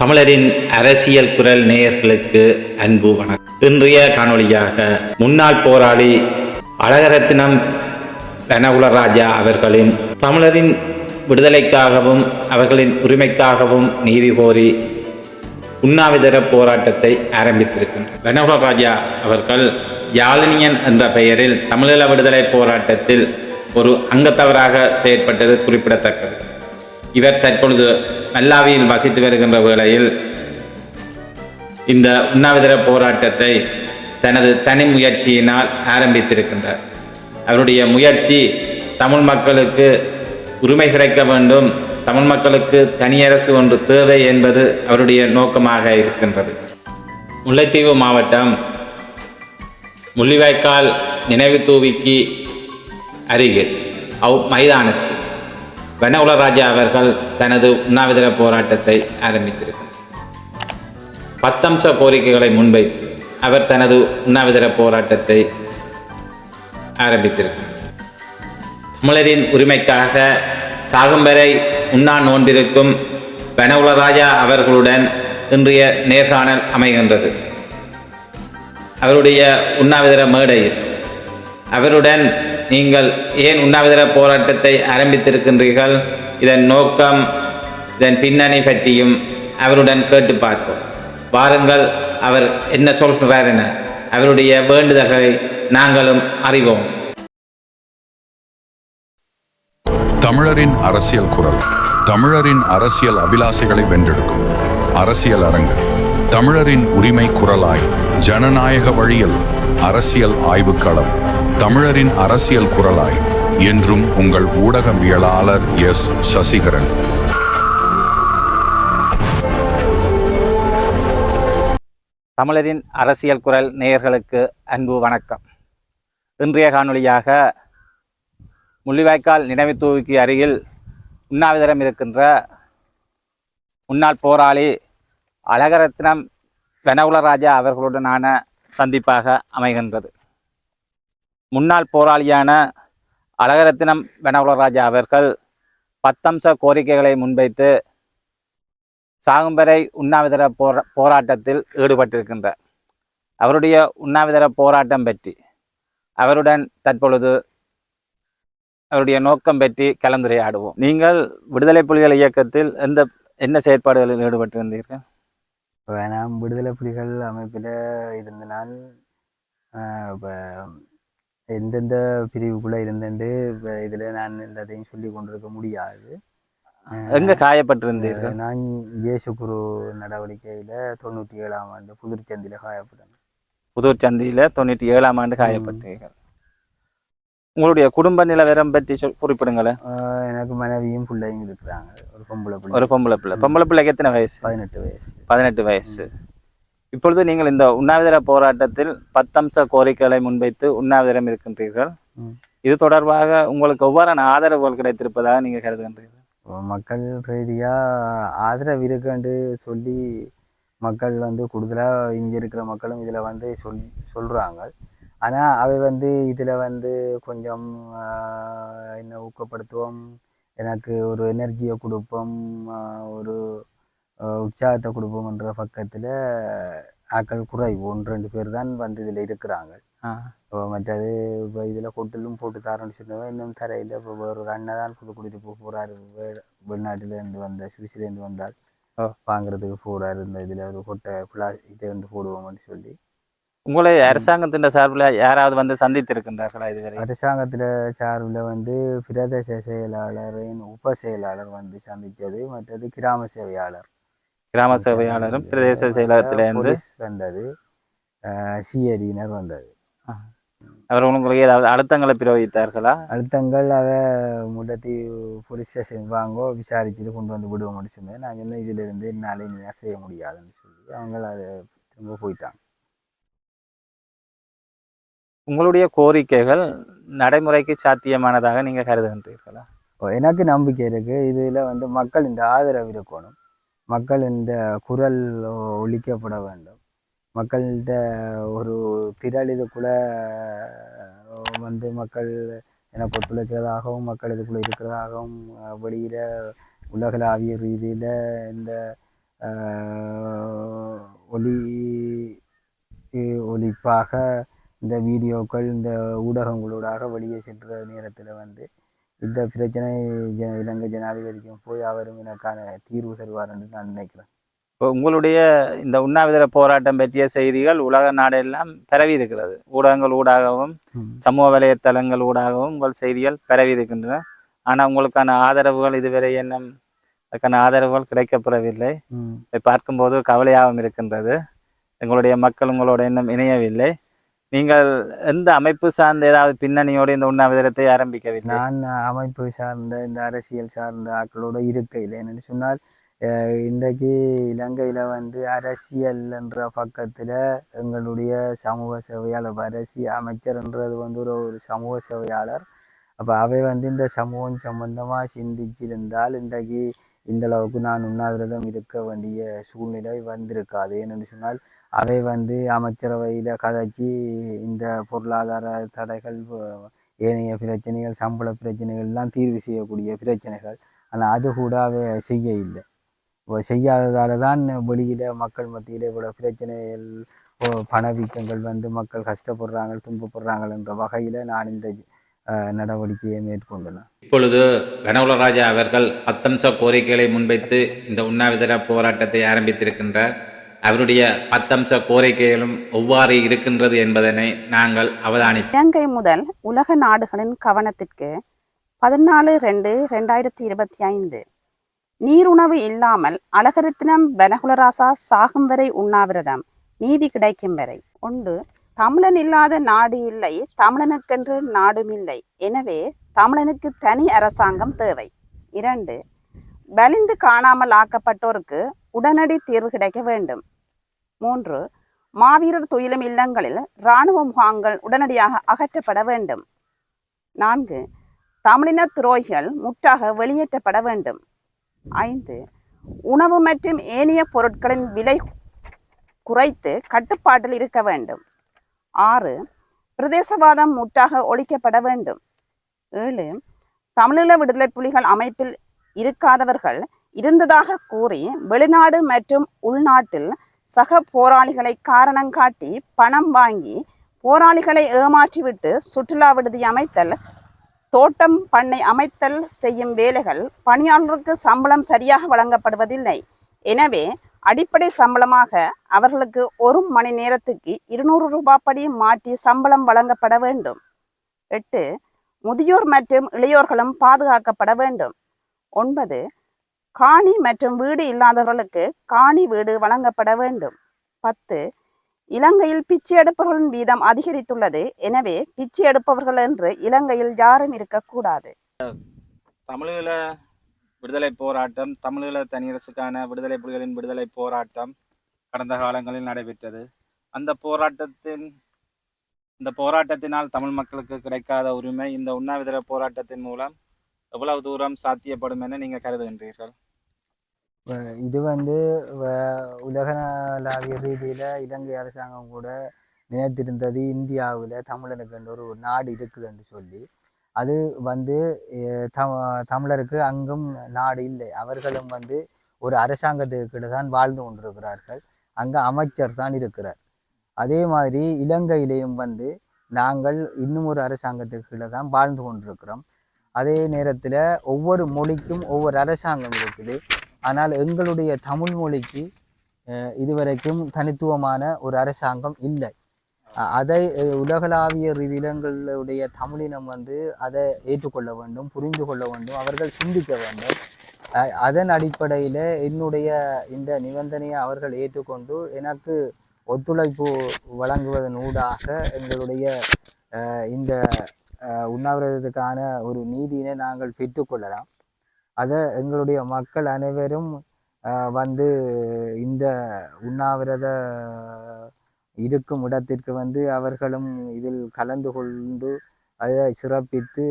தமிழரின் அரசியல் குரல் நேயர்களுக்கு அன்பு வணக்கம். இன்றைய காணொளியாக முன்னாள் போராளி அழகரத்தினம் ரணகுலராஜா அவர்களின் தமிழரின் விடுதலைக்காகவும் அவர்களின் உரிமைக்காகவும் நீதி கோரி உண்ணாவிதர போராட்டத்தை ஆரம்பித்திருக்கின்றனர். ரணகுலராஜா அவர்கள் யாழினியன் என்ற பெயரில் தமிழீழ விடுதலை போராட்டத்தில் ஒரு அங்கத்தவராக செயற்பட்டது குறிப்பிடத்தக்கது. இவர் தற்பொழுது மல்லாவியில் வசித்து வருகின்ற வேளையில் இந்த உண்ணாவிரத போராட்டத்தை தனது தனி முயற்சியினால் ஆரம்பித்திருக்கின்றார். அவருடைய முயற்சி தமிழ் மக்களுக்கு உரிமை கிடைக்க வேண்டும். தமிழ் மக்களுக்கு தனியரசு ஒன்று தேவை என்பது அவருடைய நோக்கமாக இருக்கின்றது. முல்லைத்தீவு மாவட்டம் முள்ளிவாய்க்கால் நினைவு தூவிக்கு அருகில் அவ் மைதானத்தில். வனகுலராஜா அவர்கள் தனது உண்ணாவிரத போராட்டத்தை ஆரம்பித்திருக்கிறார். பத்தம்ச கோரிக்கைகளை முன்வைத்து அவர் தனது உண்ணாவிரத போராட்டத்தை ஆரம்பித்திருக்கிறார். தமிழரின் உரிமைக்காக சாகம்பரை உண்ணா உண்ணா நோன்பிருக்கும் வனகுலராஜா அவர்களுடன் இன்றைய நேர்காணல் அமைகின்றது. அவருடைய உண்ணாவிரத மேடையில் அவருடன் நீங்கள் ஏன் உண்ணாவிரத போராட்டத்தை ஆரம்பித்திருக்கின்றீர்கள்? இதன் நோக்கம் இதன் பின்னணி பற்றியும் அவருடன் கேட்டு பார்ப்போம். வாருங்கள் அவர் என்ன சொல்கிறார் என. அவருடைய வேண்டுதல்களை நாங்களும் அறிவோம். தமிழரின் அரசியல் குரல். தமிழரின் அரசியல் அபிலாசைகளை வென்றெடுக்கும். அரசியல் அரங்கு. தமிழரின் உரிமை குரலாய் ஜனநாயக வழியில் அரசியல் ஆய்வுக்களம். தமிழரின் அரசியல் குரலாய் என்றும் உங்கள் ஊடகவியலாளர் எஸ். சசிகரன். தமிழரின் அரசியல் குரல் நேயர்களுக்கு அன்பு வணக்கம். இன்றைய காணொளியாக முள்ளிவாய்க்கால் நினைவு தூவிக்கு அருகில் உண்ணாவிரதம் இருக்கின்ற முன்னாள் போராளி அழகரத்னம் வெனகுலராஜா அவர்களுடனான சந்திப்பாக அமைகின்றது. முன்னாள் போராளியான அழகரத்தினம் வெனகுலராஜா அவர்கள் பத்தம்ச கோரிக்கைகளை முன்வைத்து சாகும்பரை உண்ணாவிரத போரா போராட்டத்தில் ஈடுபட்டிருக்கின்றார். அவருடைய உண்ணாவிரத போராட்டம் பற்றி அவருடன் தற்பொழுது அவருடைய நோக்கம் பற்றி கலந்துரையாடுவோம். நீங்கள் விடுதலை புலிகள் இயக்கத்தில் எந்த என்ன செயற்பாடுகளில் ஈடுபட்டிருந்தீர்கள்? இப்போ நான் விடுதலை புலிகள் அமைப்பில் இருந்த நான் இப்போ எந்தெந்த பிரிவுக்குள்ளே இருந்தேன்ட்டு இப்போ இதில் நான் எல்லாத்தையும் சொல்லி கொண்டிருக்க முடியாது. எங்க காயப்பட்டிருந்தீர்கள்? நான் இயேசு குரு நடவடிக்கையில் தொண்ணூற்றி ஏழாம் ஆண்டு புதுச்சந்தியில் காயப்பட்டேன். புதூர் சந்தியில தொண்ணூற்றி ஏழாம் ஆண்டு காயப்பட்டீர்கள். உங்களுடைய குடும்ப நிலவரம் பற்றி சொல் குறிப்பிடுங்களேன். எனக்கு மனைவியும் பிள்ளையும் இருக்கிறாங்க. ஒரு பொம்பளை பிள்ளை. ஒரு பொம்பளை பிள்ளை. பொம்பளை பிள்ளைக்கு எத்தனை வயசு? பதினெட்டு வயசு. பதினெட்டு வயசு. இப்பொழுது நீங்கள் இந்த உண்ணாவிரத போராட்டத்தில் பத்தம்ச கோரிக்கைகளை முன்வைத்து உண்ணாவிரதம் இருக்கின்றீர்கள். இது தொடர்பாக உங்களுக்கு எவ்வாறான ஆதரவுகள் கிடைத்திருப்பதாக நீங்க கருதுகின்றீர்கள்? மக்கள் ரீதியாக ஆதரவு இருக்குன்னு சொல்லி மக்கள் வந்து கூடுதலாக இங்கே இருக்கிற மக்களும் இதில் வந்து சொல் சொல்கிறாங்க ஆனால் அவை வந்து இதில் வந்து கொஞ்சம் என்ன ஊக்கப்படுத்துவோம் எனக்கு ஒரு எனர்ஜியை கொடுப்போம் ஒரு உற்சாகத்தை கொடுப்போம்ன்ற பக்கத்தில் ஆக்கள் குறைவு. ஒன்று ரெண்டு பேர் தான் வந்து இதில் இருக்கிறாங்க. இப்போ மற்றது இப்போ இதில் கொட்டிலும் போட்டு தரேன்னு சொன்னவன் இன்னும் தரையில் இப்போ வேறு ஒரு அண்ணன் தான் புது குடித்து போக போகிறாரு வெளிநாட்டிலேருந்து வந்த சுவிஸ்லேருந்து வந்தால். வாங்குறதுக்கு போகிறாரு இந்த இதில் ஒரு கொட்டை பிளா இதை வந்து போடுவோம்னு சொல்லி. உங்களை அரசாங்கத்தின் சார்பில் யாராவது வந்து சந்தித்திருக்கின்றார்களா இதுவரை? அரசாங்கத்தில் சார்பில் வந்து பிரதேச செயலாளரின் உப செயலாளர் வந்து சந்தித்தது. மற்றது கிராம சேவையாளர். கிராம சேவையாளரும் பிரதேச செயலகத்திலிருந்து வந்தது. சிஐடியினர் வந்தது. அவர் உங்களுக்கு ஏதாவது அழுத்தங்களை பிரயோகித்தார்களா? அழுத்தங்கள் அதை முடத்தி போலீஸ் ஸ்டேஷன் வாங்கோ விசாரிச்சுட்டு கொண்டு வந்து விடுவோம்னு சொன்னேன் நான் சொன்னேன் இதிலிருந்து என்னால் இனி செய்ய முடியாதுன்னு சொல்லி. அவங்க அதை திரும்ப போயிட்டாங்க. உங்களுடைய கோரிக்கைகள் நடைமுறைக்கு சாத்தியமானதாக நீங்க கருதுகின்றீர்களா? ஓ, எனக்கு நம்பிக்கை இருக்குது இதில் வந்து மக்கள் இந்த ஆதரவு இருக்கணும். மக்கள் இந்த குரல் ஒழிக்கப்பட வேண்டும். மக்கள்கிட்ட ஒரு திரள் இதுக்குள்ள வந்து மக்கள் எனக்கு ஒத்துழைக்கிறதாகவும் மக்கள் இதுக்குள்ளே இருக்கிறதாகவும் வெளியில் உலகளாவிய ரீதியில் இந்த ஒலி ஒலிப்பாக இந்த வீடியோக்கள் இந்த ஊடகங்களூடாக வெளியே சென்ற நேரத்தில் வந்து இந்த பிரச்சனை இலங்கை ஜனாதிபதிக்கும் போய் அவரும் எனக்கான தீர்வு தருவார் என்று நான் நினைக்கிறேன். இப்போ உங்களுடைய இந்த உண்ணாவிரத போராட்டம் பற்றிய செய்திகள் உலக நாடெல்லாம் பரவி இருக்கிறது. ஊடகங்கள் ஊடாகவும் சமூக வலைத்தளங்கள் ஊடாகவும் உங்கள் செய்திகள் பரவி இருக்கின்றன. ஆனால் உங்களுக்கான ஆதரவுகள் இதுவரை என்ன அதுக்கான ஆதரவுகள் கிடைக்கப்பெறவில்லை. இதை பார்க்கும்போது கவலையாகவும் இருக்கின்றது. எங்களுடைய மக்கள் உங்களோட இன்னும் இணையவில்லை. நீங்கள் எந்த அமைப்பு சார்ந்த ஏதாவது பின்னணியோடு இந்த உண்ணாவிரதத்தை ஆரம்பிக்கவில்லை? நான் அமைப்பு சார்ந்த இந்த அரசியல் சார்ந்த ஆட்களோட இருக்கையில் என்னன்னு சொன்னால் இன்றைக்கு இலங்கையில் வந்து அரசியல் என்ற பக்கத்தில் எங்களுடைய சமூக சேவையாளர் அரசியல் அமைச்சர்ன்றது வந்து ஒரு ஒரு சமூக சேவையாளர். அப்போ அவை வந்து இந்த சமூகம் சம்பந்தமாக சிந்திச்சிருந்தால் இன்றைக்கு இந்த அளவுக்கு நான் உண்ணாவிரதம் இருக்க வேண்டிய சூழ்நிலை வந்திருக்காது. ஏனென்று சொன்னால் அவை வந்து அமைச்சரவையில் கதைச்சி இந்த பொருளாதார தடைகள் ஏனைய பிரச்சனைகள் சம்பள பிரச்சனைகள்லாம் தீர்வு செய்யக்கூடிய பிரச்சனைகள். ஆனால் அது கூட அவை செய்ய இல்லை இப்போ செய்யாததால தான் வெளியில் மக்கள் மத்தியில் இவ்வளோ பிரச்சனைகள் ஓ, பணவீக்கங்கள் வந்து மக்கள் கஷ்டப்படுறாங்க துன்பப்படுறாங்க என்ற வகையில் நான் இந்த நடவடிக்கையை மேற்கொண்டேன் இப்பொழுது கனவுலராஜா அவர்கள் பத்தம்ச கோரிக்கைகளை முன்வைத்து இந்த உண்ணாவிரத போராட்டத்தை ஆரம்பித்திருக்கின்றார். அவருடைய பத்தம்ச கோரிக்கைகளும் எவ்வாறு இருக்கின்றது என்பதனை நாங்கள் அவதானிப்போம். இலங்கை முதல் உலக நாடுகளின் கவனத்திற்கு பதினாலு ரெண்டு ரெண்டாயிரத்தி இருபத்தி ஐந்து. நீருணவு இல்லாமல் அழகரத்தினம் பெனகுலராசா சாகும் வரை உண்ணாவிரதம் நீதி கிடைக்கும் வரை. ஒன்று தமிழன் இல்லாத நாடு இல்லை தமிழனுக்கென்று நாடும் இல்லை. எனவே தமிழனுக்கு தனி அரசாங்கம் தேவை. இரண்டு வலிந்து காணாமல் ஆக்கப்பட்டோருக்கு உடனடி தீர்வு கிடைக்க வேண்டும். மூன்று மாவீரர் துயிலும் இல்லங்களில் இராணுவ முகாங்கள் உடனடியாக அகற்றப்பட வேண்டும். நான்கு தமிழின துரோகிகள் முற்றாக வெளியேற்றப்பட வேண்டும். ஐந்து உணவு மற்றும் ஏனைய பொருட்களின் விலை குறைத்து கட்டுப்பாட்டில் இருக்க வேண்டும். ஆறு பிரதேசவாதம் முற்றாக ஒழிக்கப்பட வேண்டும். ஏழு தமிழீழ விடுதலை புலிகள் அமைப்பில் இருக்காதவர்கள் இருந்ததாக கூறி வெளிநாடு மற்றும் உள்நாட்டில் சக போராளிகளை காரணம் காட்டி பணம் வாங்கி போராளிகளை ஏமாற்றிவிட்டு சுற்றுலா விடுதி அமைத்தல் தோட்டம் பண்ணை அமைத்தல் செய்யும் வேலைகள் பணியாளருக்கு சம்பளம் சரியாக வழங்கப்படுவதில்லை. எனவே அடிப்படை சம்பளமாக அவர்களுக்கு ஒரு மணி நேரத்துக்கு இருநூறு ரூபாய் படி மாற்றி சம்பளம் வழங்கப்பட வேண்டும். எட்டு முதியோர் மற்றும் இளையோர்களும் பாதுகாக்கப்பட வேண்டும். ஒன்பது காணி மற்றும் வீடு இல்லாதவர்களுக்கு காணி வீடு வழங்கப்பட வேண்டும். பத்து இலங்கையில் பிச்சை எடுப்பவர்களின் வீதம் அதிகரித்துள்ளது. எனவே பிச்சை எடுப்பவர்கள் என்று இலங்கையில் யாரும் இருக்கக்கூடாது. தமிழீழ விடுதலை போராட்டம் தமிழீழ தனியரசுக்கான விடுதலை புலிகளின் விடுதலை போராட்டம் கடந்த காலங்களில் நடைபெற்றது. அந்த போராட்டத்தின் இந்த போராட்டத்தினால் தமிழ் மக்களுக்கு கிடைக்காத உரிமை இந்த உண்ணாவிரத போராட்டத்தின் மூலம் எவ்வளவு தூரம் சாத்தியப்படும் என நீங்கள் கருதுகின்றீர்கள்? இது வந்து வ- உலகளாவிய ரீதியில் இலங்கை அரசாங்கம் கூட நினைத்திருந்தது இந்தியாவில் தமிழனுக்கு ஒரு நாடு இருக்குதுன்னு சொல்லி. அது வந்து த- தமிழருக்கு அங்கும் நாடு இல்லை. அவர்களும் வந்து ஒரு அரசாங்கத்துக்கிட்ட தான் வாழ்ந்து கொண்டிருக்கிறார்கள். அங்கே அமைச்சர் தான் இருக்கிறார். அதே மாதிரி இலங்கையிலேயும் வந்து நாங்கள் இன்னும் ஒரு அரசாங்கத்துக்கு தான் வாழ்ந்து கொண்டிருக்கிறோம். அதே நேரத்தில் ஒவ்வொரு மொழிக்கும் ஒவ்வொரு அரசாங்கம் இருக்குது. ஆனால் எங்களுடைய தமிழ் மொழிக்கு இதுவரைக்கும் தனித்துவமான ஒரு அரசாங்கம் இல்லை. அதை உலகளாவிய ரீதியங்களுடைய தமிழினம் வந்து அதை ஏற்றுக்கொள்ள வேண்டும் புரிந்து கொள்ள வேண்டும் அவர்கள் சிந்திக்க வேண்டும். அதன் அடிப்படையில் என்னுடைய இந்த நிபந்தனையை அவர்கள் ஏற்றுக்கொண்டு எனக்கு ஒத்துழைப்பு வழங்குவதன் ஊடாக எங்களுடைய இந்த உண்ணாவிரதத்துக்கான ஒரு நீதியினை நாங்கள் பெற்றுக்கொள்ளலாம் அதை எங்களுடைய மக்கள் அனைவரும் வந்து இந்த உண்ணாவிரத இருக்கும் இடத்திற்கு வந்து அவர்களும் இதில் கலந்து கொண்டு அதை சிறப்பித்து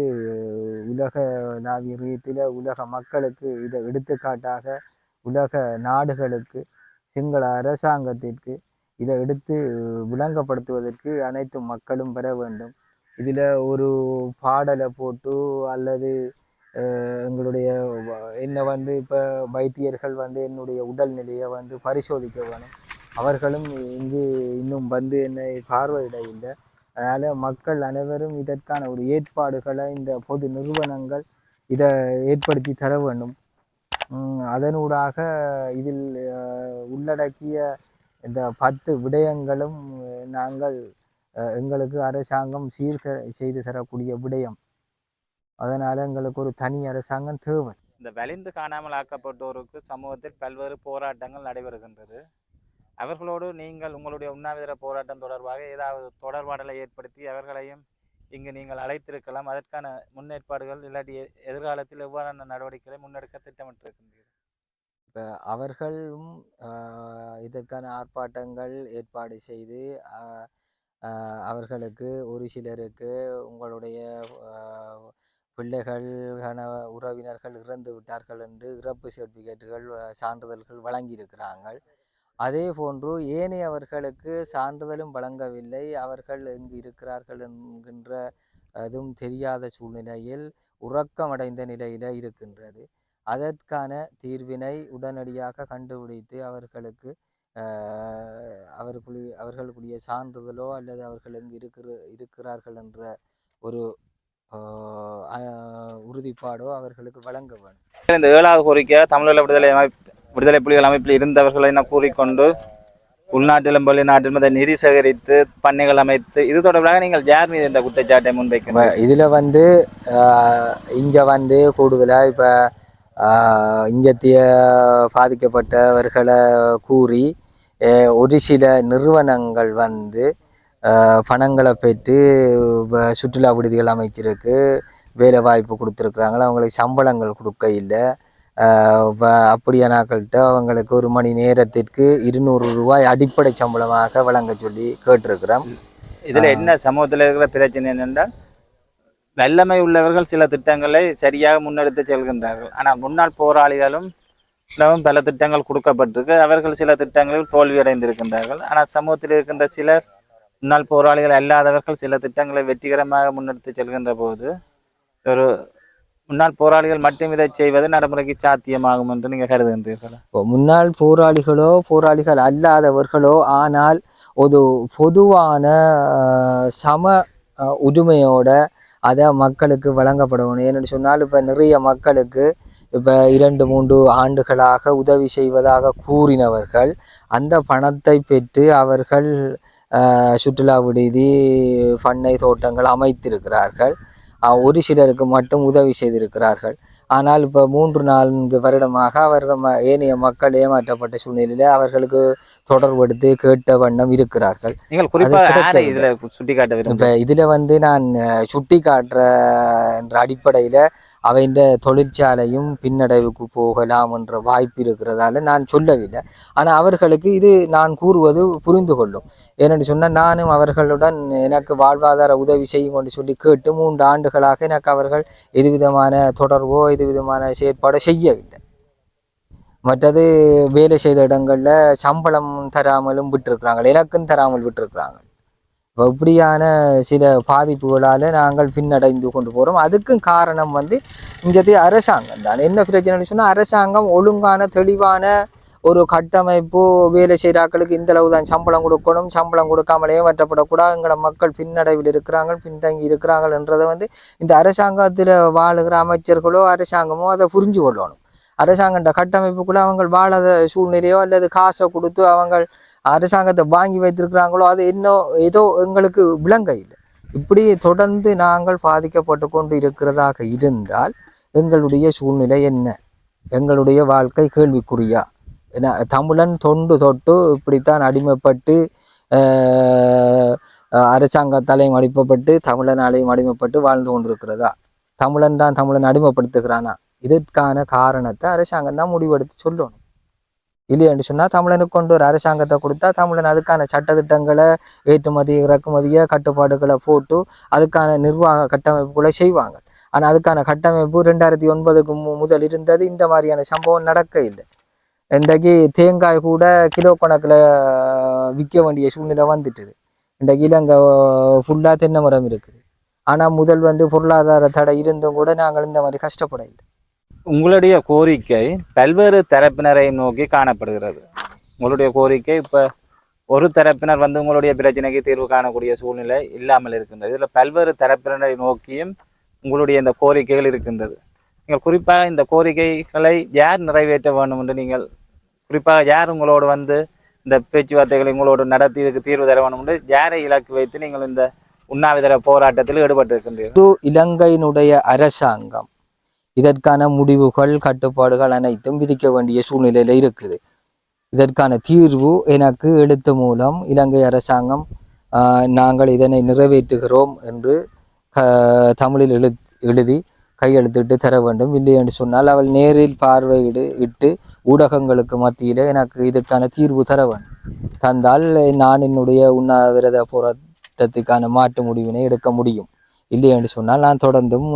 உலகளாவிய ரீதியில் உலக மக்களுக்கு இதை எடுத்துக்காட்டாக உலக நாடுகளுக்கு சிங்கள அரசாங்கத்திற்கு இதை எடுத்து விளங்கப்படுத்துவதற்கு அனைத்து மக்களும் பெற வேண்டும். இதில் ஒரு பாடலை போட்டு அல்லது எங்களுடைய என்னை வந்து இப்போ வைத்தியர்கள் வந்து என்னுடைய உடல்நிலையை வந்து பரிசோதிக்க வேணும். அவர்களும் இங்கு இன்னும் வந்து என்னை பார்வையிட இல்லை அதனால் மக்கள் அனைவரும் இதற்கான ஒரு ஏற்பாடுகளை இந்த பொது நிறுவனங்கள் இதை ஏற்படுத்தி தர வேண்டும். அதனூடாக இதில் உள்ளடக்கிய இந்த பத்து விடயங்களும் நாங்கள் எங்களுக்கு அரசாங்கம் சீர் செய்து தரக்கூடிய விடயம். அதனால் எங்களுக்கு ஒரு தனி அரசாங்கம் தேவை. இந்த வலிந்து காணாமல் ஆக்கப்பட்டோருக்கு சமூகத்தில் பல்வேறு போராட்டங்கள் நடைபெறுகின்றது. அவர்களோடு நீங்கள் உங்களுடைய உண்ணாவிரத போராட்டம் தொடர்பாக ஏதாவது தொடர்பாடலை ஏற்படுத்தி அவர்களையும் இங்கு நீங்கள் அழைத்திருக்கலாம். அதற்கான முன்னேற்பாடுகள் இல்லாட்டி எ- எதிர்காலத்தில் எவ்வாறான நடவடிக்கைகளை முன்னெடுக்க திட்டமிட்டிருக்கின்றீர்கள்? இப்போ அவர்களும் இதற்கான ஆர்ப்பாட்டங்கள் ஏற்பாடு செய்து அவர்களுக்கு ஒரு சிலருக்கு உங்களுடைய பிள்ளைகள் கணவ உறவினர்கள் இறந்து விட்டார்கள் என்று இறப்பு சர்டிஃபிகேட்டுகள் சான்றிதழ்கள் வழங்கியிருக்கிறார்கள். அதே போன்று ஏனையவர்களுக்கு சான்றிதழும் வழங்கவில்லை. அவர்கள் எங்கு இருக்கிறார்கள் என்கின்ற அதுவும் தெரியாத சூழ்நிலையில் உறக்கமடைந்த நிலையில இருக்கின்றது. அதற்கான தீர்வினை உடனடியாக கண்டுபிடித்து அவர்களுக்கு அவர்களுடைய அவர்களுடைய சான்றிதழோ அல்லது அவர்கள் எங்கு இருக்கிற இருக்கிறார்கள் என்ற ஒரு உறுதிப்பாடோ அவர்களுக்கு வழங்க வேண்டும். இந்த ஏழாவது கோரிக்கை தமிழக விடுதலை அமைப்பு விடுதலை புலிகள் அமைப்பில் இருந்தவர்களை என கூறிக்கொண்டு உள்நாட்டிலும் வெளிநாட்டிலும் அதை நிதி சேகரித்து பண்ணைகள் அமைத்து இது தொடர்பாக நீங்கள் யார் மீது இந்த குற்றச்சாட்டை முன்வைக்க இதில் வந்து இங்கே வந்து கூடுதலாக இப்போ இங்கத்திய பாதிக்கப்பட்டவர்களை கூறி ஒரு சில நிறுவனங்கள் வந்து பணங்களை பெற்று சுற்றுலா விடுதிகள் அமைச்சிருக்கு வேலை வாய்ப்பு கொடுத்துருக்குறாங்க. அவங்களுக்கு சம்பளங்கள் கொடுக்க இல்லை. அப்படியானாக்கள்கிட்ட அவங்களுக்கு ஒரு மணி நேரத்திற்கு இருநூறு ரூபாய் அடிப்படை சம்பளமாக வழங்க சொல்லி கேட்டிருக்கிறோம். இதில் என்ன சமூகத்தில் இருக்கிற பிரச்சனை என்னென்றால் வல்லமை உள்ளவர்கள் சில திட்டங்களை சரியாக முன்னெடுத்து செல்கின்றார்கள். ஆனால் முன்னாள் போராளிகளும் பல திட்டங்கள் கொடுக்கப்பட்டிருக்கு. அவர்கள் சில திட்டங்களில் தோல்வியடைந்திருக்கின்றார்கள். ஆனால் சமூகத்தில் இருக்கின்ற சிலர் முன்னாள் போராளிகள் அல்லாதவர்கள் சில திட்டங்களை வெற்றிகரமாக முன்னெடுத்து செல்கின்ற போது ஒரு முன்னாள் போராளிகள் மட்டும் இதை செய்வது நடைமுறைக்கு சாத்தியமாகும் என்று நீங்கள் கருதுகின்றீர்களா? இப்போ முன்னாள் போராளிகளோ போராளிகள் அல்லாதவர்களோ ஆனால் ஒரு பொதுவான சம உரிமையோட அதை மக்களுக்கு வழங்கப்படணும். ஏன்னு சொன்னால் இப்போ நிறைய மக்களுக்கு இப்போ இரண்டு மூன்று ஆண்டுகளாக உதவி செய்வதாக கூறினவர்கள் அந்த பணத்தை பெற்று அவர்கள் சுற்றுலா விடுதி பண்ணை தோட்டங்கள் அமைத்திருக்கிறார்கள். ஒரு சிலருக்கு மட்டும் உதவி செய்திருக்கிறார்கள். ஆனால் இப்போ மூன்று நான்கு வருடமாக அவர்கள் ம- ஏனைய மக்கள் ஏமாற்றப்பட்ட சூழ்நிலையில் அவர்களுக்கு தொடர்படுத்தி கேட்ட வண்ணம் இருக்கிறார்கள். நீங்கள் குறிப்பாக இப்போ இதில் வந்து நான் சுட்டி காட்டுற என்ற அடிப்படையில் அவைண்ட தொழிற்சாலையும் பின்னடைவுக்கு போகலாம் என்ற வாய்ப்பு இருக்கிறதால நான் சொல்லவில்லை. ஆனால் அவர்களுக்கு இது நான் கூறுவது புரிந்து கொள்ளும். ஏனென்று சொன்னால் நானும் அவர்களுடன் எனக்கு வாழ்வாதார உதவி செய்யும் கொண்டு சொல்லி கேட்டு மூன்று ஆண்டுகளாக எனக்கு அவர்கள் எதுவிதமான தொடர்போ எதுவிதமான செயற்பாடோ செய்யவில்லை. மற்றது வேலை செய்த இடங்களில் சம்பளம் தராமலும் விட்டுருக்குறாங்க எனக்கும் தராமல் விட்டுருக்குறாங்க. இப்படியான சில பாதிப்புகளால் நாங்கள் பின்னடைந்து கொண்டு போகிறோம் அதுக்கும் காரணம் வந்து இங்கத்தை அரசாங்கம் தான். என்ன பிரச்சனைன்னு சொன்னால் அரசாங்கம் ஒழுங்கான தெளிவான ஒரு கட்டமைப்பு வேலை செய்கிறாக்களுக்கு இந்த அளவு தான் சம்பளம் கொடுக்கணும். சம்பளம் கொடுக்காமலே ஏமாற்றப்படக்கூடாது. எங்களோட மக்கள் பின்னடைவில் இருக்கிறாங்க பின்தங்கி இருக்கிறாங்கன்றதை வந்து இந்த அரசாங்கத்தில் வாழுகிற அமைச்சர்களோ அரசாங்கமோ அதை புரிஞ்சு கொள்ளணும். அரசாங்கன்ற கட்டமைப்புக்குள்ள அவங்க வாழாத சூழ்நிலையோ அல்லது காசை கொடுத்து அவங்க அரசாங்கத்தை வாங்கி வைத்திருக்கிறாங்களோ அது இன்னும் ஏதோ எங்களுக்கு விளங்க இல்லை. இப்படி தொடர்ந்து நாங்கள் பாதிக்கப்பட்டு கொண்டு இருக்கிறதாக இருந்தால் எங்களுடைய சூழ்நிலை என்ன? எங்களுடைய வாழ்க்கை கேள்விக்குறியா? ஏன்னா தமிழன் தொண்டு தொட்டு இப்படித்தான் அடிமைப்பட்டு அரசாங்கத்தாலையும் அடிமைப்பட்டு தமிழனாலையும் அடிமைப்பட்டு வாழ்ந்து கொண்டிருக்கிறதா? தமிழன் தான் தமிழன் அடிமைப்படுத்துகிறானா? இதற்கான காரணத்தை அரசாங்கம் தான் முடிவெடுத்து சொல்லணும். இல்லைன்னு சொன்னால் தமிழனுக்கு கொண்டு ஒரு அரசாங்கத்தை கொடுத்தா தமிழன் அதுக்கான சட்டத்திட்டங்களை ஏற்றுமதி இறக்குமதியை கட்டுப்பாடுகளை போட்டு அதுக்கான நிர்வாக கட்டமைப்புகளை செய்வாங்க. ஆனால் அதுக்கான கட்டமைப்பு ரெண்டாயிரத்தி ஒன்பதுக்கு முதல் இருந்தது இந்த மாதிரியான சம்பவம் நடக்க இல்லை இன்றைக்கு தேங்காய் கூட கிலோ கணக்கில் விற்க வேண்டிய சூழ்நிலை வந்துட்டுது. இன்றைக்கு இலங்கை ஃபுல்லாக தென்னை மரம் இருக்குது. ஆனால் முதல் வந்து பொருளாதார தடை இருந்தும் கூட நாங்கள் இந்த மாதிரி கஷ்டப்பட இல்லை உங்களுடைய கோரிக்கை பல்வேறு தரப்பினரை நோக்கி காணப்படுகிறது. உங்களுடைய கோரிக்கை இப்போ ஒரு தரப்பினர் வந்து உங்களுடைய பிரச்சனைக்கு தீர்வு காணக்கூடிய சூழ்நிலை இல்லாமல் இருக்கின்றது. இதில் பல்வேறு தரப்பினரை நோக்கியும் உங்களுடைய இந்த கோரிக்கைகள் இருக்கின்றது. நீங்கள் குறிப்பாக இந்த கோரிக்கைகளை யார் நிறைவேற்ற வேண்டும் என்று நீங்கள் குறிப்பாக யார் உங்களோடு வந்து இந்த பேச்சுவார்த்தைகளை உங்களோடு நடத்தி இதுக்கு தீர்வு தர வேண்டும் என்று யாரை இலக்கு வைத்து நீங்கள் இந்த உண்ணாவிரத போராட்டத்தில் ஈடுபட்டிருக்கின்றீர்கள்? இலங்கையினுடைய அரசாங்கம். இதற்கான முடிவுகள் கட்டுப்பாடுகள் அனைத்தும் விதிக்க வேண்டிய சூழ்நிலையில இருக்குது. இதற்கான தீர்வு எனக்கு எழுத்து மூலம் இலங்கை அரசாங்கம் நாங்கள் இதனை நிறைவேற்றுகிறோம் என்று க- தமிழில் எழு எழுதி கையெழுத்திட்டு தர வேண்டும். இல்லை என்று சொன்னால் அவள் நேரில் பார்வையிடு இட்டு ஊடகங்களுக்கு மத்தியில் எனக்கு இதற்கான தீர்வு தர வேண்டும். தந்தால் நான் என்னுடைய உண்ணாவிரத போராட்டத்துக்கான மாற்று முடிவினை எடுக்க முடியும். இல்லை என்று சொன்னால் நான் தொடர்ந்தும்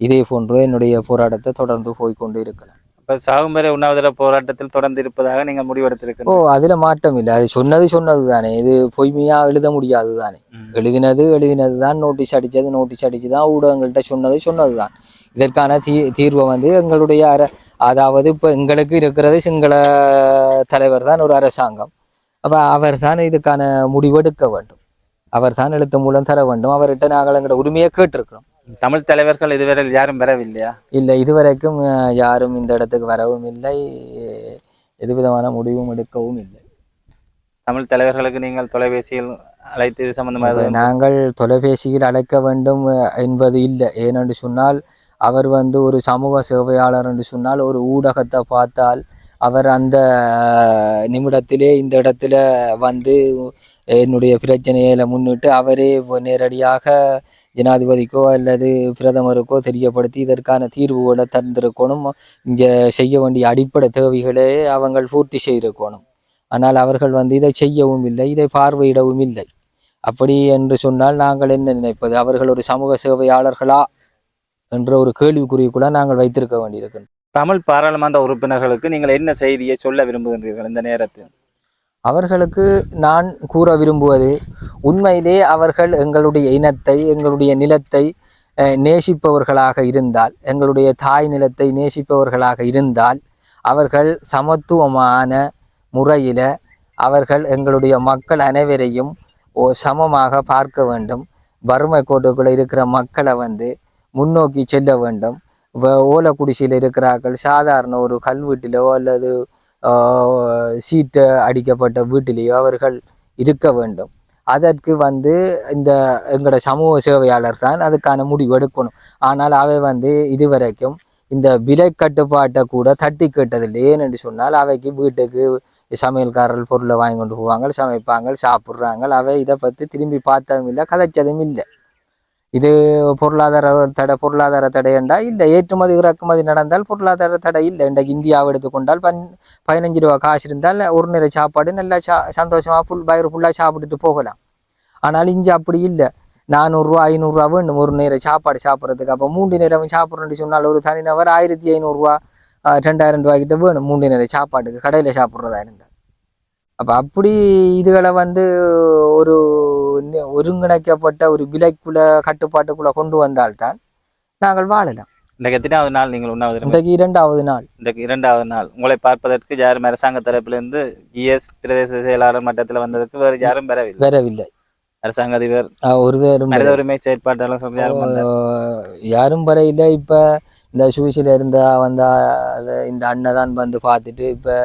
இதே போன்று என்னுடைய போராட்டத்தை தொடர்ந்து போய்க்கொண்டு இருக்கலாம் இப்போ சாகும் வரை உண்ணாவிரத போராட்டத்தில் தொடர்ந்து இருப்பதாக நீங்கள் ஓ முடிவெடுத்திருக்கின்றீர்கள் அதுல மாற்றம் இல்லை. அது சொன்னது சொன்னது தானே இது பொய்மையா எழுத முடியாது தானே. எழுதினது எழுதினது தான் நோட்டீஸ் அடிச்சது நோட்டீஸ் அடிச்சு தான் ஊடகங்கள்கிட்ட சொன்னது சொன்னது தான் இதற்கான தீ தீர்வை வந்து எங்களுடைய அர அதாவது இப்போ எங்களுக்கு இருக்கிறது சிங்கள தலைவர் தான் ஒரு அரசாங்கம். அப்போ அவர் தான் இதுக்கான முடிவெடுக்க வேண்டும். அவர் தான் எழுத்து மூலம் தர வேண்டும். அவர்கிட்ட நாங்கள் எங்களோட உரிமையை கேட்டிருக்கிறோம். தமிழ் தலைவர்கள் இதுவரை யாரும் வரவில்லையா? இல்லை இதுவரைக்கும் யாரும் இந்த இடத்துக்கு வரவும் இல்லை. எது விதமான முடிவும் எடுக்கவும் இல்லை. தமிழ் தலைவர்களுக்கு நீங்கள் தொலைபேசியில் அழைத்து இது சம்பந்தமாக நாங்கள் தொலைபேசியில் அழைக்க வேண்டும் என்பது இல்லை. ஏனென்று சொன்னால் அவர் வந்து ஒரு சமூக சேவையாளர் என்று சொன்னால் ஒரு ஊடகத்தை பார்த்தால் அவர் அந்த நிமிடத்திலே இந்த இடத்துல வந்து என்னுடைய பிரச்சனைகளை முன்னிட்டு அவரே நேரடியாக ஜனாதிபதிக்கோ அல்லது பிரதமருக்கோ தெரியப்படுத்தி இதற்கான தீர்வுகளை தந்திருக்கணும். இங்கே செய்ய வேண்டிய அடிப்படை தேவைகளை அவங்கள் பூர்த்தி செய்திருக்கணும். ஆனால் அவர்கள் வந்து இதை செய்யவும் இல்லை இதை பார்வையிடவும் இல்லை. அப்படி என்று சொன்னால் நாங்கள் என்ன நினைப்பது? அவர்கள் ஒரு சமூக சேவையாளர்களா? என்ற ஒரு கேள்விக்குறிக்குள்ள நாங்கள் வைத்திருக்க வேண்டியிருக்கின்றோம் தமிழ் பாராளுமன்ற உறுப்பினர்களுக்கு நீங்கள் என்ன செய்தியை சொல்ல விரும்புகின்றீர்கள் இந்த நேரத்தில்? அவர்களுக்கு நான் கூற விரும்புவது உண்மையிலே அவர்கள் எங்களுடைய இனத்தை எங்களுடைய நிலத்தை நேசிப்பவர்களாக இருந்தால் எங்களுடைய தாய் நிலத்தை நேசிப்பவர்களாக இருந்தால் அவர்கள் சமத்துவமான முறையில் அவர்கள் எங்களுடைய மக்கள் அனைவரையும் ஓ சமமாக பார்க்க வேண்டும். வறுமை கோட்டுக்குள்ள இருக்கிற மக்களை வந்து முன்னோக்கி செல்ல வேண்டும். வ- இருக்கிறார்கள். சாதாரண ஒரு கல்வீட்டிலோ அல்லது சீட்டு அடிக்கப்பட்ட வீட்டிலேயோ அவர்கள் இருக்க வேண்டும். அதற்கு வந்து இந்த எங்களோட சமூக சேவையாளர் தான் அதுக்கான முடிவு எடுக்கணும். ஆனால் அவை வந்து இதுவரைக்கும் இந்த விலை கட்டுப்பாட்டை கூட தட்டி கேட்டதில்லை. ஏன்னு சொன்னால் அவைக்கு வீட்டுக்கு சமையல்காரர்கள் பொருளை வாங்கி கொண்டு போவாங்க சமைப்பாங்க சாப்பிட்றாங்க. அவை இதை பற்றி திரும்பி பார்த்ததும் இல்லை கதைச்சதும் இல்லை. இது பொருளாதார தடை பொருளாதார தடையண்டா இல்லை. ஏற்றுமதி இறக்குமதி நடந்தால் பொருளாதார தடை இல்லை இன்றைக்கு இந்தியாவை எடுத்துக்கொண்டால் பன் பதினஞ்சு ரூபா காசு இருந்தால் ஒரு நேர சாப்பாடு நல்லா சா சந்தோஷமாக ஃபுல் பயிறு ஃபுல்லாக சாப்பிட்டுட்டு போகலாம். ஆனால் இஞ்சி அப்படி இல்லை. நானூறுரூவா ஐநூறுரூவா வேண்டும் ஒரு நேரம் சாப்பாடு சாப்பிட்றதுக்கு. அப்போ மூன்று நேரம் சாப்பிட்றேன்னு சொன்னால் ஒரு தனிநபர் ஆயிரத்தி ஐநூறுரூவா ரெண்டாயிரம் ரூபாய்க்கிட்ட வேணும் மூன்று நேரம் சாப்பாட்டுக்கு. கடையில் சாப்பிட்றதா இருந்தால். அப்போ அப்படி இதுகளை வந்து ஒரு ஒருங்கிணைக்கப்பட்ட ஒரு விலைக்குள்ள கட்டுப்பாட்டுக்குள்ள கொண்டு வந்தால்தான் நாங்கள் வாழலாம். இன்றைக்கு எத்தனாவது நாள் நீங்கள் உண்ணாவிரதம்? இன்றைக்கு இரண்டாவது நாள். இந்த இரண்டாவது நாள். உங்களை பார்ப்பதற்கு யாரும் அரசாங்க தரப்பிலிருந்து ஜிஎஸ் பிரதேச செயலாளர் மட்டத்தில் வந்ததற்கு வேறு யாரும் வரவில்லை. வரவில்லை. அரசாங்க அதிபர் ஒரு மனித உரிமை செயற்பாட்டாளர்கள் யாரும் வரையில இப்போ இந்த சுவிஸில் இருந்த வந்த இந்த அண்ணன் தான் வந்து பார்த்துட்டு இப்போ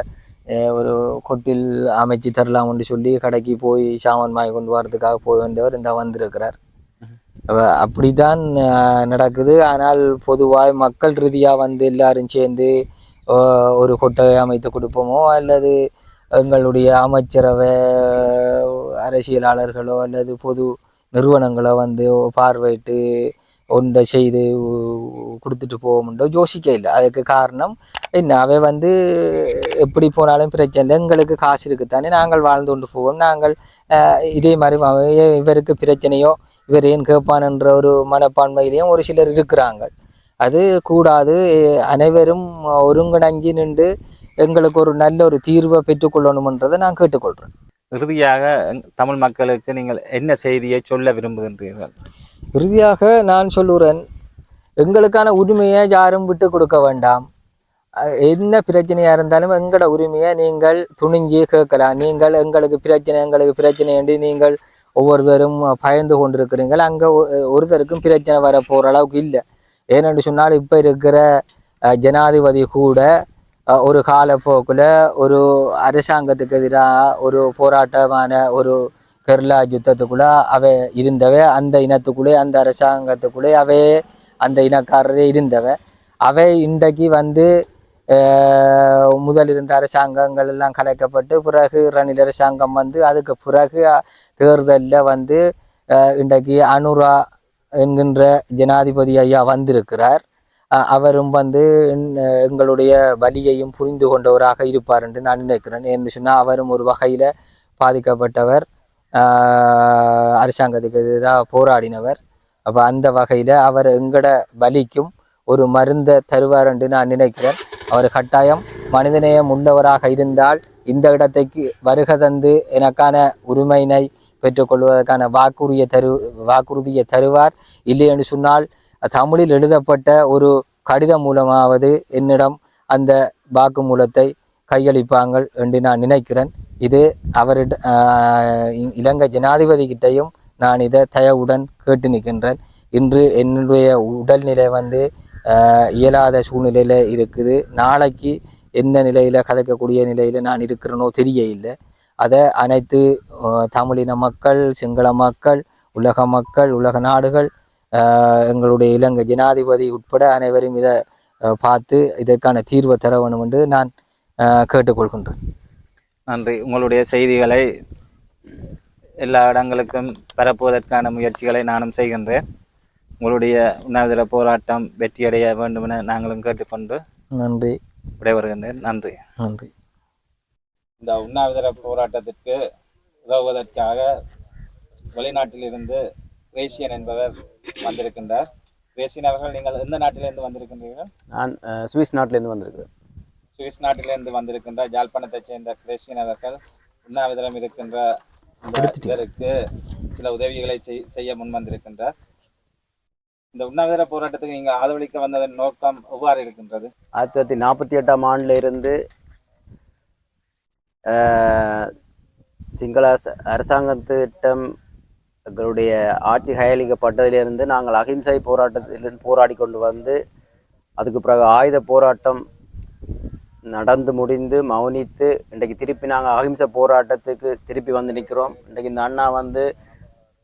ஒரு கொட்டில் அமைச்சு தரலாம்னு சொல்லி கடைக்கு போய் சாமான் வாங்கி கொண்டு வரதுக்காக போய் வந்தவர் இந்த வந்திருக்கிறார். அப்படிதான் நடக்குது. ஆனால் பொதுவாக மக்கள் ரீதியாக வந்து எல்லாரும் சேர்ந்து ஒரு கொட்டையை அமைத்து கொடுப்போமோ அல்லது எங்களுடைய அமைச்சரவை அரசியலாளர்களோ அல்லது பொது நிறுவனங்களோ வந்து பார்வையிட்டு ஒன்றை செய்து கொடுத்துட்டு போவோம்ன்றோ யோசிக்க இல்லை அதுக்கு காரணம் என்ன அவை வந்து எப்படி போனாலும் பிரச்சனை இல்லை எங்களுக்கு காசு இருக்குத்தானே நாங்கள் வாழ்ந்து கொண்டு போவோம் நாங்கள் இதே மாதிரி இவருக்கு பிரச்சனையோ இவர் ஏன் கேட்பான்ன்ற ஒரு மனப்பான்மையிலையும் ஒரு சிலர் இருக்கிறாங்க அது கூடாது அனைவரும் ஒருங்கிணைஞ்சு நின்று எங்களுக்கு ஒரு நல்ல ஒரு தீர்வை பெற்றுக்கொள்ளணுமன்றதை நான் கேட்டுக்கொள்கிறேன் இறுதியாக தமிழ் மக்களுக்கு நீங்கள் என்ன செய்தியை சொல்ல விரும்புகின்றீர்கள் இறுதியாக நான் சொல்லுறேன் எங்களுக்கான உரிமையை யாரும் விட்டு கொடுக்க வேண்டாம். என்ன பிரச்சனையாக இருந்தாலும் எங்களோட உரிமையை நீங்கள் துணிஞ்சு கேட்கலாம். நீங்கள் எங்களுக்கு பிரச்சனை எங்களுக்கு பிரச்சனை என்று நீங்கள் ஒவ்வொருத்தரும் பயந்து கொண்டிருக்கிறீங்கள் அங்கே ஒருத்தருக்கும் பிரச்சனை வர போகிற அளவுக்கு இல்லை. ஏனென்று சொன்னால் இப்போ இருக்கிற ஜனாதிபதி கூட ஒரு காலப்போக்கில் ஒரு அரசாங்கத்துக்கு எதிராக ஒரு போராட்டமான ஒரு கெர்லா யுத்தத்துக்குள்ள அவை இருந்தவை அந்த இனத்துக்குள்ளே அந்த அரசாங்கத்துக்குள்ளே அவை அந்த இனக்காரரே இருந்தவ. அவை இன்றைக்கு வந்து முதல் இருந்த அரசாங்கங்கள் எல்லாம் கலைக்கப்பட்டு பிறகு ரணில் அரசாங்கம் வந்து அதுக்கு பிறகு தேர்தலில் வந்து இன்றைக்கு அனுரா என்கின்ற ஜனாதிபதி ஐயா வந்திருக்கிறார். அவரும் வந்து எங்களுடைய வலியையும் புரிந்து கொண்டவராக இருப்பார் என்று நான் நினைக்கிறேன். என்று சொன்னால் அவரும் ஒரு வகையில் பாதிக்கப்பட்டவர். அரசாங்கத்துக்கு எதிராக போராடினவர். அப்போ அந்த வகையில் அவர் எங்கட வலிக்கும் ஒரு மருந்தை தருவார் என்று நான் நினைக்கிறேன். அவர் கட்டாயம் மனிதநேயம் உள்ளவராக இருந்தால் இந்த இடத்தைக்கு வருக தந்து எனக்கான உரிமையினை பெற்றுக்கொள்வதற்கான வாக்குறுதியை தரு வாக்குறுதியை தருவார். இல்லை என்று சொன்னால் தமிழில் எழுதப்பட்ட ஒரு கடிதம் மூலமாவது என்னிடம் அந்த வாக்குமூலத்தை கையளிப்பாங்கள் என்று நான் நினைக்கிறேன். இது அவரிட இ- இலங்கை ஜனாதிபதி கிட்டையும் நான் இதை தயவுடன் கேட்டு நிற்கின்றேன். இன்று என்னுடைய உடல்நிலை வந்து இயலாத சூழ்நிலையில் இருக்குது. நாளைக்கு எந்த நிலையில் கதைக்கக்கூடிய நிலையில் நான் இருக்கிறேனோ தெரிய இல்லை அதை அனைத்து தமிழின மக்கள் சிங்கள மக்கள் உலக மக்கள் உலக நாடுகள் எங்களுடைய இலங்கை ஜனாதிபதி உட்பட அனைவரும் இதை பார்த்து இதற்கான தீர்வை தர வேண்டும் என்று நான் கேட்டுக்கொள்கின்றேன். நன்றி. உங்களுடைய செய்திகளை எல்லா இடங்களுக்கும் பரப்புவதற்கான முயற்சிகளை நானும் செய்கின்றேன். உங்களுடைய உண்ணாவிரத போராட்டம் வெற்றியடைய வேண்டும் என நாங்களும் கேட்டுக்கொண்டு நன்றி. விடைபெறுகின்றேன் நன்றி. நன்றி. இந்த உண்ணாவிரத போராட்டத்திற்கு உதவுவதற்காக வெளிநாட்டிலிருந்து கிரேசியன் என்பவர் வந்திருக்கின்றார். கிரேசியன் அவர்கள் நீங்கள் எந்த நாட்டிலிருந்து வந்திருக்கின்றீர்கள்? நான் சுவிஸ் நாட்டிலேருந்து வந்திருக்கிறேன். சுவிஸ் நாட்டிலிருந்து வந்திருக்கின்ற யாழ்ப்பாணத்தைச் சேர்ந்த கிரேசியன் அவர்கள் உண்ணாவிரதம் இருக்கின்ற இதற்கு சில உதவிகளை செய்- செய்ய முன் வந்திருக்கின்றார். இந்த உண்ணாவிரத போராட்டத்துக்கு நீங்கள் ஆதரவளிக்க வந்ததன் நோக்கம் எவ்வாறு இருக்கின்றது? ஆயிரத்தி தொள்ளாயிரத்தி நாற்பத்தி எட்டாம் ஆண்டுல இருந்து சிங்கள அரச- அரசாங்கத்திடம் எங்களுடைய ஆட்சி கையளிக்கப்பட்டதிலிருந்து நாங்கள் அகிம்சை போராட்டத்திலிருந்து போராடி கொண்டு வந்து அதுக்கு பிறகு ஆயுத போராட்டம் நடந்து முடிந்து மௌனித்து இன்றைக்கு திருப்பி நாங்கள் அகிம்சை போராட்டத்துக்கு திருப்பி வந்து நிற்கிறோம் இன்றைக்கு இந்த அண்ணா வந்து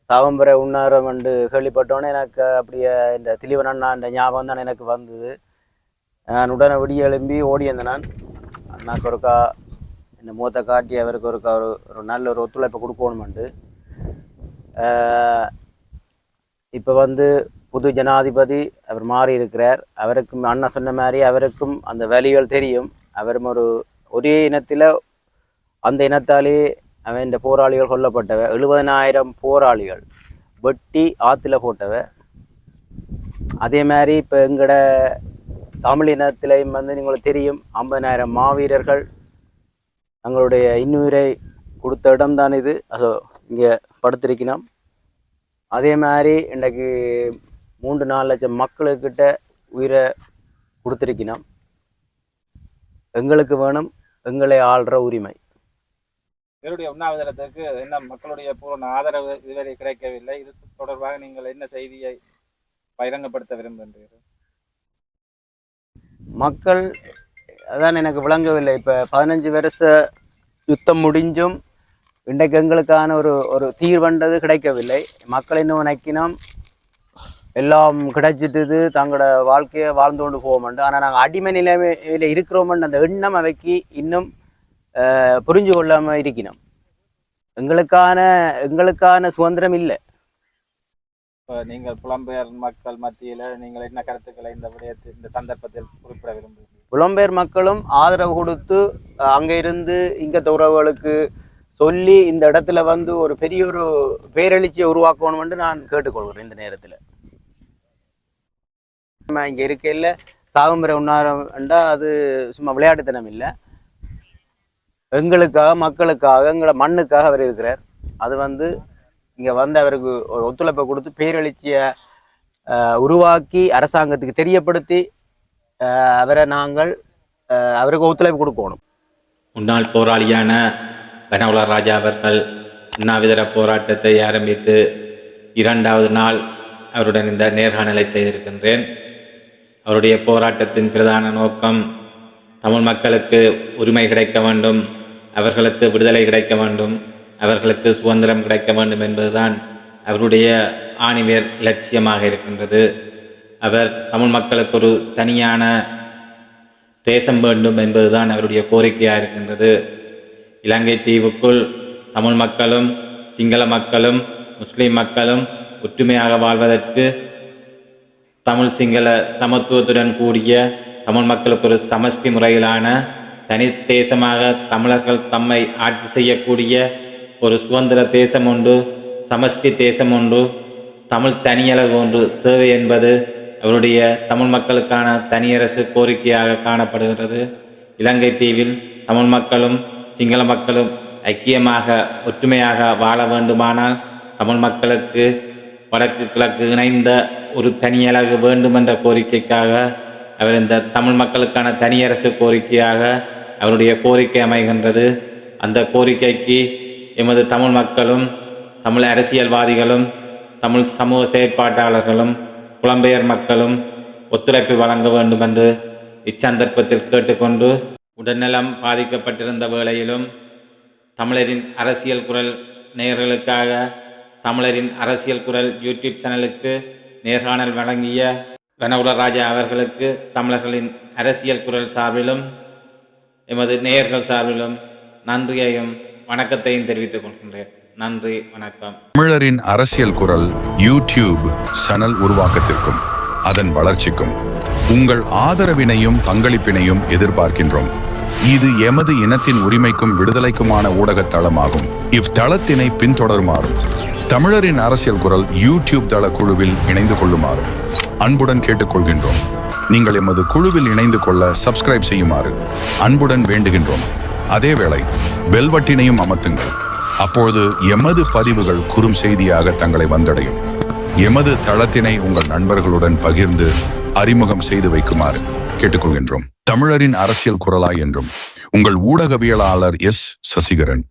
சாவம்பரை உண்ணாரம் என்று கேள்விப்பட்டோன்னே எனக்கு அப்படியே இந்த திலீவன் அண்ணா இந்த ஞாபகம் தான் எனக்கு வந்தது. நான் உடனே விடிய எழும்பி ஓடி வந்தேன் நான். அண்ணாக்கு ஒருக்கா இந்த மூத்த காட்டி அவருக்கு ஒருக்கா ஒரு ஒரு நல்ல ஒரு ஒத்துழைப்பை கொடுக்கணுமெண்டு இப்போ வந்து புது ஜனாதிபதி அவர் மாறி இருக்கிறார் அவருக்கும் அண்ணா சொன்ன மாதிரி அவருக்கும் அந்த வேலைகள் தெரியும். அவரும் ஒரு ஒரே இனத்தில் அந்த இனத்தாலே அவன் இந்த போராளிகள் கொல்லப்பட்டவ. எழுபதனாயிரம் போராளிகள் வெட்டி ஆற்றுல போட்டவ. அதே மாதிரி இப்போ எங்களோட தமிழ் இனத்திலையும் வந்து உங்களுக்கு தெரியும் ஐம்பதனாயிரம் மாவீரர்கள் தங்களுடைய இன்னுயிரை கொடுத்த இடம் தான் இது. அதோ இங்கே படுத்திருக்கணும் அதே மாதிரி இன்றைக்கு மூன்று நாலு லட்சம் மக்களுக்கிட்ட உயிரை கொடுத்துருக்கணும் எங்களுக்கு வேணும் எங்களை ஆள்ற உரிமை. இவருடைய உண்ணாவிரதத்திற்கு என்ன மக்களுடைய பூரண ஆதரவு இதுவரை கிடைக்கவில்லை. இது தொடர்பாக நீங்கள் என்ன செய்தியை பகிரங்கப்படுத்த விரும்புகின்றீர்கள்? மக்கள் அதான் எனக்கு விளங்கவில்லை. இப்போ பதினஞ்சு வருஷ யுத்தம் முடிஞ்சும் இன்றைக்கு எங்களுக்கான ஒரு ஒரு தீர்வண்டது கிடைக்கவில்லை. மக்கள் இன்னும் நினைக்கணும். எல்லாம் கிடைச்சிட்டுது தங்களோட வாழ்க்கையை வாழ்ந்து கொண்டு போக மாட்டோம் ஆனால் நாங்கள் அடிமை நிலைமையில் இருக்கிறோம்னு அந்த எண்ணம் அவைக்கு இன்னும் புரிஞ்சு கொள்ளாமல் இருக்கணும். எங்களுக்கான எங்களுக்கான சுதந்திரம் இல்லை. நீங்கள் புலம்பெயர் மக்கள் மத்தியில நீங்கள் என்ன கருத்துக்களை இந்த விடயத்தில் இந்த சந்தர்ப்பத்தில் குறிப்பிட விரும்புகிறீர்கள்? புலம்பெயர் மக்களும் ஆதரவு கொடுத்து அஹ், அங்க இருந்து இங்க உறவுகளுக்கு சொல்லி இந்த இடத்துல வந்து ஒரு பெரிய ஒரு பேரெழுச்சியை உருவாக்கணும்னு நான் கேட்டுக்கொள்கிறேன் இந்த நேரத்தில். நம்ம இங்கே இருக்கையில் சாகும்பரை உண்ணாரம்டா அது சும்மா விளையாட்டுத்தனம் இல்லை. எங்களுக்காக மக்களுக்காக எங்களை மண்ணுக்காக அவர் இருக்கிறார். அது வந்து இங்க வந்து அவருக்கு ஒரு ஒத்துழைப்பை கொடுத்து பேரெழுச்சியை உருவாக்கி அரசாங்கத்துக்கு தெரியப்படுத்தி அஹ் அவரை நாங்கள் அஹ், அவருக்கு ஒத்துழைப்பு கொடுக்கணும். முன்னாள் போராளியான கனவுலா ராஜா அவர்கள் உண்ணாவிதர போராட்டத்தை ஆரம்பித்து இரண்டாவது நாள் அவருடன் இந்த நேர்காணலை செய்திருக்கின்றேன். அவருடைய போராட்டத்தின் பிரதான நோக்கம் தமிழ் மக்களுக்கு உரிமை கிடைக்க வேண்டும் அவர்களுக்கு விடுதலை கிடைக்க வேண்டும் அவர்களுக்கு சுதந்திரம் கிடைக்க வேண்டும் என்பதுதான் அவருடைய ஆணிவேர் லட்சியமாக இருக்கின்றது. அவர் தமிழ் மக்களுக்கு ஒரு தனியான தேசம் வேண்டும் என்பதுதான் அவருடைய கோரிக்கையாக இருக்கின்றது. இலங்கை தீவுக்குள் தமிழ் மக்களும் சிங்கள மக்களும் முஸ்லீம் மக்களும் ஒற்றுமையாக வாழ்வதற்கு தமிழ் சிங்கள சமத்துவத்துடன் கூடிய தமிழ் மக்களுக்கு ஒரு சமஷ்டி முறையிலான தனி தேசமாக தமிழர்கள் தம்மை ஆட்சி செய்யக்கூடிய ஒரு சுதந்திர தேசம் ஒன்று சமஷ்டி தேசம் ஒன்று தமிழ் தனியழகு ஒன்று தேவை என்பது அவருடைய தமிழ் மக்களுக்கான தனியரசு கோரிக்கையாக காணப்படுகிறது. இலங்கை தீவில் தமிழ் மக்களும் சிங்கள மக்களும் ஐக்கியமாக ஒற்றுமையாக வாழ வேண்டுமானால் தமிழ் மக்களுக்கு வடக்கு கிழக்கு இணைந்த ஒரு தனியலகு வேண்டும் என்ற கோரிக்கைக்காக அவர் இந்த தமிழ் மக்களுக்கான தனியரசு கோரிக்கையாக அவருடைய கோரிக்கை அமைகின்றது. அந்த கோரிக்கைக்கு எமது தமிழ் மக்களும் தமிழ் அரசியல்வாதிகளும் தமிழ் சமூக செயற்பாட்டாளர்களும் புலம்பெயர் மக்களும் ஒத்துழைப்பு வழங்க வேண்டும் என்று இச்சந்தர்ப்பத்தில் கேட்டுக்கொண்டு உடல்நலம் பாதிக்கப்பட்டிருந்த வேளையிலும் தமிழரின் அரசியல் குரல் நேயர்களுக்காக தமிழரின் அரசியல் குரல் யூடியூப் சேனலுக்கு நேர்காணல் வழங்கிய கனவுல ராஜா அவர்களுக்கு தமிழர்களின் அரசியல் குரல் சார்பிலும் எமது நேயர்கள் சார்பிலும் நன்றியையும் வணக்கத்தையும் தெரிவித்துக் கொள்கின்றேன். நன்றி வணக்கம். தமிழரின் அரசியல் குரல் யூடியூப் சேனல் உருவாக்கத்திற்கும் அதன் வளர்ச்சிக்கும் உங்கள் ஆதரவினையும் பங்களிப்பினையும் எதிர்பார்க்கின்றோம். இது எமது இனத்தின் உரிமைக்கும் விடுதலைக்குமான ஊடகத் தளமாகும். இவ்தளத்தினை பின்தொடருமாறும் தமிழரின் அரசியல் குரல் யூடியூப் தள குழுவில் இணைந்து கொள்ளுமாறு அன்புடன் கேட்டுக்கொள்கின்றோம். நீங்கள் எமது குழுவில் இணைந்து கொள்ள சப்ஸ்கிரைப் செய்யுமாறு அன்புடன் வேண்டுகின்றோம். அதேவேளை பெல்வட்டினையும் அமர்த்துங்கள். அப்பொழுது எமது பதிவுகள் குறும் செய்தியாக தங்களை வந்தடையும். எமது தளத்தினை உங்கள் நண்பர்களுடன் பகிர்ந்து அறிமுகம் செய்து வைக்குமாறு கேட்டுக்கொள்கின்றோம். தமிழரின் அரசியல் குரலாய் என்றும் உங்கள் ஊடகவியலாளர் எஸ் சசிகரன்